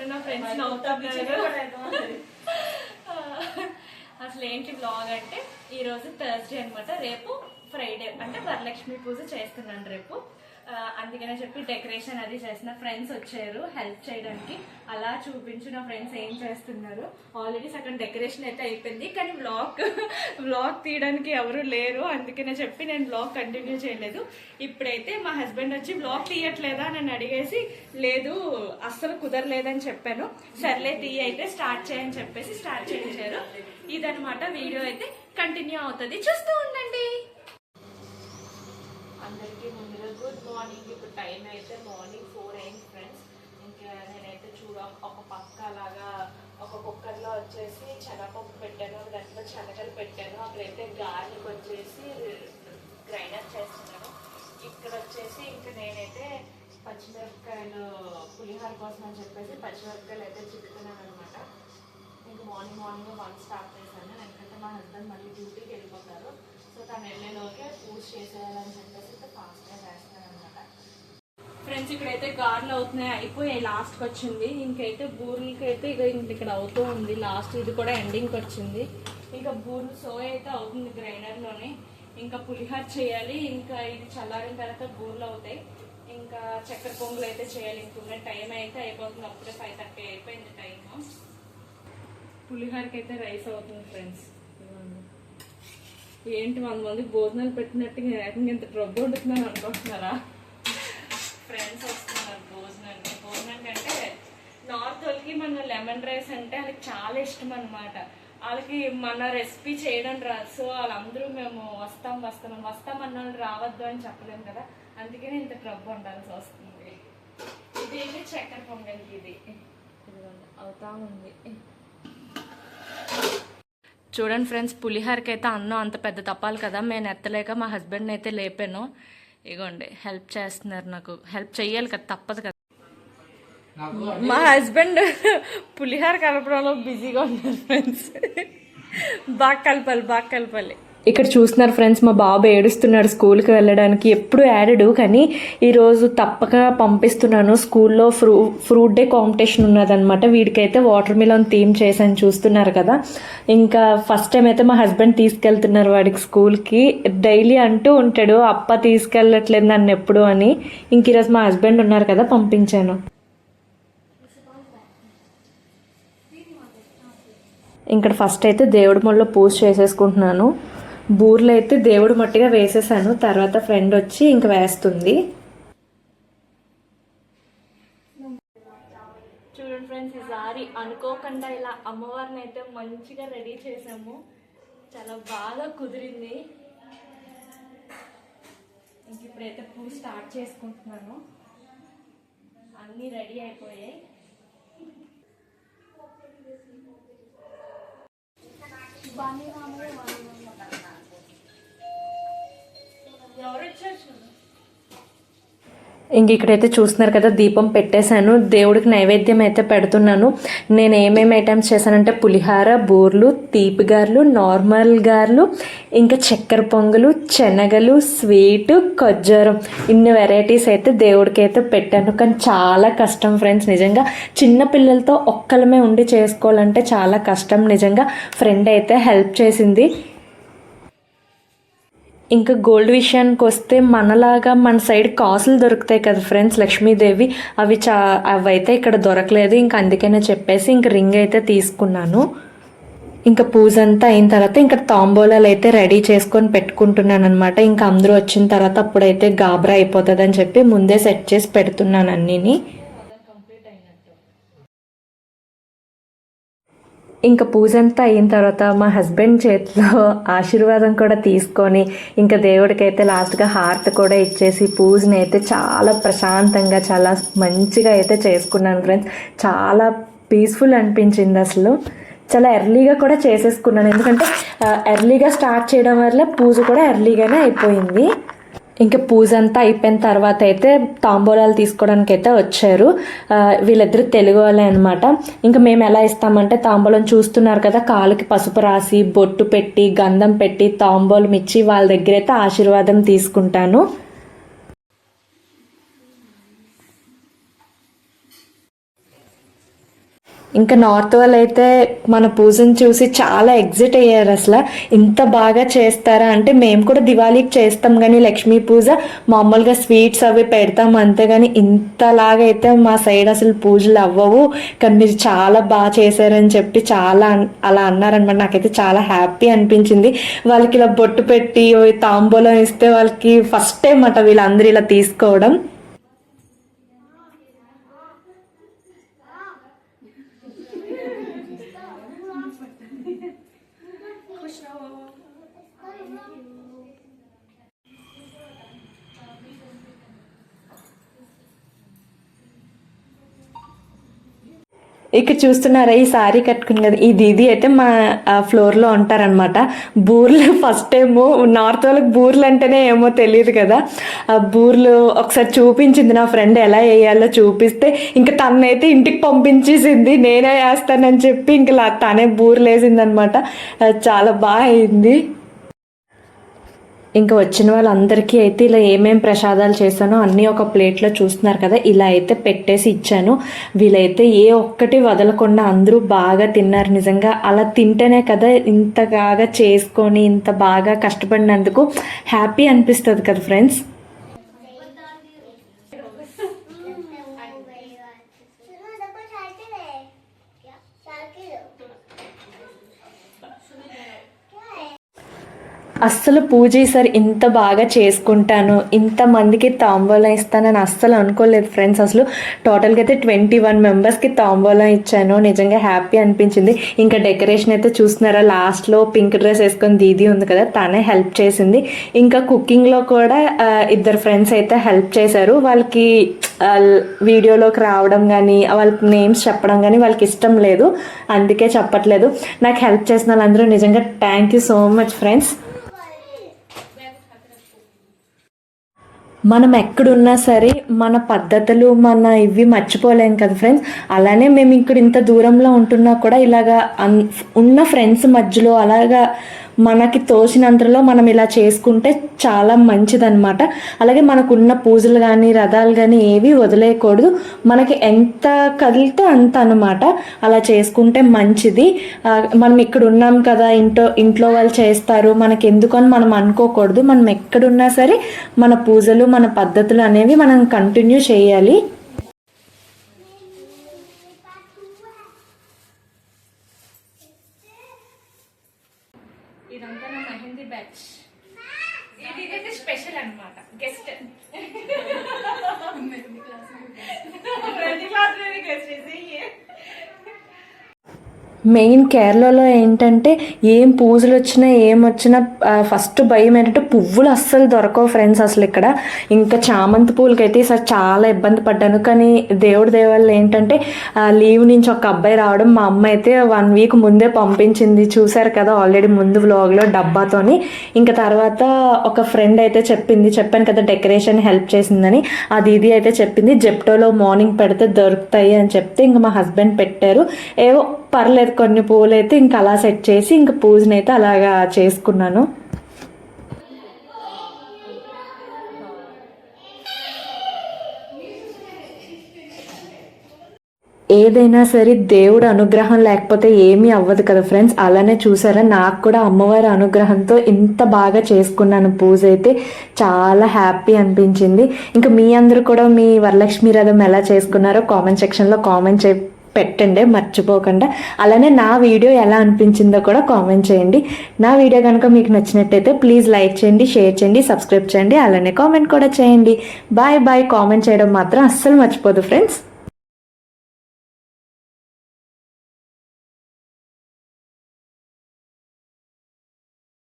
చూడు నా ఫ్రెండ్స్ నవ్వుతున్నారు అసలు ఏంటి బ్లాగ్ అంటే ఈ రోజు థర్స్డే అన్నమాట. రేపు ఫ్రైడే అంటే వరలక్ష్మి పూజ చేస్తున్నాను రేపు. అందుకనే చెప్పి డెకరేషన్ అది చేసిన ఫ్రెండ్స్ వచ్చారు హెల్ప్ చేయడానికి. అలా చూపించు నా ఫ్రెండ్స్ ఏం చేస్తున్నారు? ఆల్రెడీ సగం డెకరేషన్ అయితే అయిపోయింది. కానీ బ్లాగ్ బ్లాగ్ తీయడానికి ఎవరు లేరు. అందుకనే చెప్పి నేను బ్లాగ్ కంటిన్యూ చేయలేదు. ఇప్పుడైతే మా హస్బెండ్ వచ్చి బ్లాగ్ తీయట్లేదా అని అడిగేసి లేదు అస్సలు కుదరలేదని చెప్పాను. సర్లే తీ అయితే స్టార్ట్ చేయని చెప్పేసి స్టార్ట్ చేయించారు. ఇదనమాట వీడియో అయితే కంటిన్యూ అవుతుంది. చూస్తూ ఉండండి. అందరికీ ముందుగా గుడ్ మార్నింగ్ ఇప్పుడు టైం అయితే మార్నింగ్ ఫోర్ అయింది ఫ్రెండ్స్ ఇంకా నేనైతే చూడ ఒక పక్క అలాగా ఒక కుక్కర్లో వచ్చేసి చెనపప్పు పెట్టాను. ఒక దాంట్లో చెనగలు పెట్టాను. అక్కడైతే గార్లిక్ వచ్చేసి గ్రైండర్ చేస్తున్నాను. ఇక్కడ వచ్చేసి ఇంకా నేనైతే పచ్చిమిరపకాయలు పులిహోర కోసం అని చెప్పేసి పచ్చిమిరపకాయలు అయితే చిక్కుతున్నాను అనమాట ఇంకా మార్నింగ్ మార్నింగ్ వన్ స్టార్ట్ చేశాను. ఎందుకంటే మా హస్బెండ్ మళ్ళీ డ్యూటీకి వెళ్ళిపోతారు. సో తను వెళ్ళేలోకే పూజ చేసేయాలని చెప్పేసి ఫాస్ట్గా చేస్తున్నాను అనమాట ఫ్రెండ్స్ ఇక్కడైతే గార్లు అవుతున్నాయి అయిపోయాయి లాస్ట్కి వచ్చింది. ఇంకైతే బూర్లకి అయితే ఇక ఇంక ఇక్కడ అవుతూ ఉంది. లాస్ట్ ఇది కూడా ఎండింగ్కి వచ్చింది. ఇంకా బూర్లు సో అయితే అవుతుంది గ్రైండర్లోనే ఇంకా పులిహోర చేయాలి. ఇంకా ఇది చల్లారిన తర్వాత బూర్లు అవుతాయి. ఇంకా చక్కెర పొంగులు అయితే చేయాలి. ఇంకున్న టైం అయితే అయిపోతుంది. అప్పుడే ఫైవ్ థర్టీ అయిపోయింది టైము పులిహోరకి అయితే రైస్ అవుతుంది ఫ్రెండ్స్ ఏంటి వంద మంది భోజనాలు పెట్టినట్టుగా ఏకంగా ఇంత ట్రబ్ వండుతున్నాను అనుకుంటున్నారా? ఫ్రెండ్స్ వస్తున్నారు భోజనానికి. భోజనానికి అంటే నార్త్ వాళ్ళకి మన లెమన్ రైస్ అంటే వాళ్ళకి చాలా ఇష్టం అనమాట వాళ్ళకి మన రెసిపీ చేయడం రాదు సో వాళ్ళందరూ మేము వస్తాం వస్తాం వస్తాం అన్న వాళ్ళు రావద్దు అని చెప్పలేము కదా. అందుకనే ఇంత ట్రబ్ వండాల్సి వస్తుంది. ఇదేంటి చక్కెర పొంగల్కి ఇది? అవుతా ఉంది. చూడండి ఫ్రెండ్స్ పులిహోరకి అయితే అన్నం అంత పెద్ద తప్పాలి కదా నేను ఎత్తలేక మా హస్బెండ్ని అయితే లేపాను. ఇగోండి హెల్ప్ చేస్తున్నారు నాకు. హెల్ప్ చెయ్యాలి కదా తప్పదు కదా. మా హస్బెండ్ పులిహోర కలపడంలో బిజీగా ఉన్నారు ఫ్రెండ్స్. బాగా కలపాలి బాగా కలపాలి ఇక్కడ చూస్తున్నారు ఫ్రెండ్స్ మా బాబు ఏడుస్తున్నాడు స్కూల్కి వెళ్ళడానికి. ఎప్పుడు యాడడు కానీ ఈరోజు తప్పక పంపిస్తున్నాను. స్కూల్లో ఫ్రూ ఫ్రూట్ డే కాంపిటీషన్ ఉన్నదనమాట వీడికైతే వాటర్ మిలన్ థీమ్ చేశాను చూస్తున్నారు కదా. ఇంకా ఫస్ట్ టైం అయితే మా హస్బెండ్ తీసుకెళ్తున్నారు వాడికి స్కూల్కి. డైలీ అంటూ ఉంటాడు అప్ప తీసుకెళ్ళట్లేదు నన్ను ఎప్పుడు అని. ఇంక ఈరోజు మా హస్బెండ్ ఉన్నారు కదా పంపించాను. ఇక్కడ ఫస్ట్ అయితే దేవుడి మొల్లో పూజ చేసేసుకుంటున్నాను. బూర్లు అయితే దేవుడి మట్టిగా వేసేసాను. తర్వాత ఫ్రెండ్ వచ్చి ఇంక వేస్తుంది. చూడండి ఫ్రెండ్స్ ఈసారి అనుకోకుండా ఇలా అమ్మవారిని అయితే మంచిగా రెడీ చేసాము. చాలా బాగా కుదిరింది. ఇంక ఇప్పుడైతే పూజ స్టార్ట్ చేసుకుంటున్నాను. అన్నీ రెడీ అయిపోయాయి. ఎవరు ఇంక ఇక్కడైతే చూస్తున్నారు కదా దీపం పెట్టేశాను. దేవుడికి నైవేద్యం అయితే పెడుతున్నాను. నేను ఏమేమి ఐటమ్స్ చేశానంటే పులిహార బూర్లు తీపి గారెలు నార్మల్ గారెలు ఇంకా చక్కెర పొంగలు శనగలు స్వీటు ఖజ్జూరం ఇన్ని వెరైటీస్ అయితే దేవుడికి అయితే పెట్టాను. కానీ చాలా కష్టం ఫ్రెండ్స్ నిజంగా. చిన్న పిల్లలతో ఒక్కలమే ఉండి చేసుకోవాలంటే చాలా కష్టం. నిజంగా ఫ్రెండ్ అయితే హెల్ప్ చేసింది. ఇంకా గోల్డ్ విషయానికి వస్తే మనలాగా మన సైడ్ కాసులు దొరుకుతాయి కదా ఫ్రెండ్స్ లక్ష్మీదేవి. అవి చా అవైతే ఇక్కడ దొరకలేదు. ఇంకా అందుకనే చెప్పేసి ఇంక రింగ్ అయితే తీసుకున్నాను. ఇంకా పూజ అంతా అయిన తర్వాత ఇంకా తాంబూలాలు అయితే రెడీ చేసుకొని పెట్టుకుంటున్నాను అనమాట ఇంకా అందరూ వచ్చిన తర్వాత అప్పుడైతే గాబరా అయిపోతుంది అని చెప్పి ముందే సెట్ చేసి పెడుతున్నాను అన్నీని. ఇంకా పూజ అంతా అయిన తర్వాత మా హస్బెండ్ చేతిలో ఆశీర్వాదం కూడా తీసుకొని ఇంకా దేవుడికి అయితే లాస్ట్గా హార్ట్ కూడా ఇచ్చేసి పూజని అయితే చాలా ప్రశాంతంగా చాలా మంచిగా అయితే చేసుకున్నాను ఫ్రెండ్స్. చాలా పీస్ఫుల్ అనిపించింది అసలు. చాలా ఎర్లీగా కూడా చేసేసుకున్నాను. ఎందుకంటే ఎర్లీగా స్టార్ట్ చేయడం వల్ల పూజ కూడా ఎర్లీగానే అయిపోయింది. ఇంకా పూజ అంతా అయిపోయిన తర్వాత అయితే తాంబూలాలు తీసుకోవడానికి అయితే వచ్చారు వీళ్ళిద్దరు తెలుగు వాళ్ళే అనమాట ఇంకా మేము ఎలా ఇస్తామంటే తాంబూలం చూస్తున్నారు కదా కాలుకి పసుపు రాసి బొట్టు పెట్టి గంధం పెట్టి తాంబూలం ఇచ్చి వాళ్ళ దగ్గర అయితే ఆశీర్వాదం తీసుకుంటాను. ఇంకా నార్త్ వాళ్ళు అయితే మన పూజను చూసి చాలా ఎగ్జిట్ అయ్యారు అసలు. ఇంత బాగా చేస్తారా? అంటే మేము కూడా దివాళీకి చేస్తాం కానీ లక్ష్మీ పూజ మామూలుగా స్వీట్స్ అవి పెడతాం అంతే కానీ ఇంతలాగా అయితే మా సైడ్ అసలు పూజలు అవ్వవు. కానీ మీరు చాలా బాగా చేశారని చెప్పి చాలా అన్- అలా అన్నారనమాట. నాకైతే చాలా హ్యాపీ అనిపించింది. వాళ్ళకి ఇలా బొట్టు పెట్టి తాంబూలం ఇస్తే వాళ్ళకి ఫస్ట్ టైం అట వీళ్ళందరూ ఇలా తీసుకోవడం. ఇక్కడ చూస్తున్నారా ఈ సారీ కట్టుకుని కదా. ఈ దీది అయితే మా ఫ్లోర్లో ఉంటారనమాట బూర్లు ఫస్ట్ టైం నార్త్ వాళ్ళకి బూర్లు అంటేనే ఏమో తెలియదు కదా. ఆ బూర్లు ఒకసారి చూపించింది నా ఫ్రెండ్ ఎలా వేయాలో చూపిస్తే ఇంకా తనైతే ఇంటికి పంపించేసింది నేనే వేస్తానని చెప్పి ఇంకా తనే బూర్లు వేసింది అనమాట చాలా బాగా అయింది. ఇంకా వచ్చిన వాళ్ళందరికీ అయితే ఇలా ఏమేం ప్రసాదాలు చేశానో అన్నీ ఒక ప్లేట్లో చూస్తున్నారు కదా ఇలా అయితే పెట్టేసి ఇచ్చాను. వీళ్ళైతే ఏ ఒక్కటి వదలకుండా అందరూ బాగా తిన్నారు నిజంగా. అలా తింటేనే కదా ఇంత బాగా చేసుకొని ఇంత బాగా కష్టపడినందుకు హ్యాపీ అనిపిస్తుంది కదా ఫ్రెండ్స్. అస్సలు పూజ ఈసారి ఇంత బాగా చేసుకుంటాను ఇంతమందికి తాంబూలం ఇస్తానని అస్సలు అనుకోలేదు ఫ్రెండ్స్. అసలు టోటల్గా అయితే ట్వంటీ వన్ మెంబర్స్కి తాంబూలం ఇచ్చాను. నిజంగా హ్యాపీ అనిపించింది. ఇంకా డెకరేషన్ అయితే చూస్తున్నారా? లాస్ట్లో పింక్ డ్రెస్ వేసుకొని దీది ఉంది కదా తనే హెల్ప్ చేసింది. ఇంకా కుకింగ్లో కూడా ఇద్దరు ఫ్రెండ్స్ అయితే హెల్ప్ చేశారు. వాళ్ళకి వీడియోలోకి రావడం కానీ వాళ్ళకి నేమ్స్ చెప్పడం కానీ వాళ్ళకి ఇష్టం లేదు. అందుకే చెప్పట్లేదు. నాకు హెల్ప్ చేసిన వాళ్ళందరూ నిజంగా thank you so much friends మనం ఎక్కడున్నా సరే మన పద్ధతులు మన ఇవి మర్చిపోలేం కదా ఫ్రెండ్స్ అలానే మేము ఇక్కడ ఇంత దూరంలో ఉంటున్నా కూడా ఇలాగా అన్- ఉన్న ఫ్రెండ్స్ మధ్యలో అలాగా మనకి తోచినంతలో మనం ఇలా చేసుకుంటే చాలా మంచిదన్నమాట. అలాగే మనకున్న పూజలు కానీ రథాలు కానీ ఏవి వదిలేయకూడదు. మనకి ఎంత కదిలితే అంత అనమాట అలా చేసుకుంటే మంచిది. మనం ఇక్కడ ఉన్నాం కదా ఇంట్లో ఇంట్లో వాళ్ళు చేస్తారు మనకి ఎందుకని మనం అనుకోకూడదు. మనం ఎక్కడున్నా సరే మన పూజలు మన పద్ధతులు అనేవి మనం కంటిన్యూ చేయాలి. బ్యాచ్. ఇది స్పెషల్ అన్నమాట. Guest. Mehndi class guest main కేరళలో ఏంటంటే ఏం పూజలు వచ్చినా ఏం వచ్చినా ఫస్ట్ భయం ఏంటంటే పువ్వులు అస్సలు దొరకవు ఫ్రెండ్స్ అసలు ఇక్కడ. ఇంకా చామంతి పూలకి అయితే ఈసారి చాలా ఇబ్బంది పడ్డాను. కానీ దేవుడి దేవాళ్ళు ఏంటంటే లీవ్ నుంచి ఒక అబ్బాయి రావడం మా అమ్మ అయితే వన్ వీక్ ముందే పంపించింది. చూశారు కదా ఆల్రెడీ ముందు వ్లాగ్లో డబ్బాతోని. ఇంకా తర్వాత ఒక ఫ్రెండ్ అయితే చెప్పింది. చెప్పాను కదా డెకరేషన్ హెల్ప్ చేసిందని. ఆ ఇది అయితే చెప్పింది జెప్టోలో మార్నింగ్ పెడితే దొరుకుతాయి అని చెప్తే ఇంకా మా హస్బెండ్ పెట్టారు. ఏవో పర్లేదు కొన్ని పూలు అయితే ఇంకా అలా సెట్ చేసి ఇంకా పూజనైతే అయితే అలాగా చేసుకున్నాను. ఏదైనా సరే దేవుడు అనుగ్రహం లేకపోతే ఏమీ అవ్వదు కదా ఫ్రెండ్స్. అలానే చూసారా నాకు కూడా అమ్మవారి అనుగ్రహంతో ఇంత బాగా చేసుకున్నాను పూజ అయితే. చాలా హ్యాపీ అనిపించింది. ఇంకా మీ అందరూ కూడా మీ వరలక్ష్మి రథం ఎలా చేసుకున్నారో కామెంట్ సెక్షన్లో కామెంట్ చే పెట్టండి మర్చిపోకుండా. అలానే నా వీడియో ఎలా అనిపించిందో కూడా కామెంట్ చేయండి. నా వీడియో కనుక మీకు నచ్చినట్టయితే ప్లీజ్ లైక్ చేయండి షేర్ చేయండి సబ్స్క్రైబ్ చేయండి అలానే కామెంట్ కూడా చేయండి. బాయ్ బాయ్ కామెంట్ చేయడం మాత్రం అస్సలు మర్చిపోదు ఫ్రెండ్స్.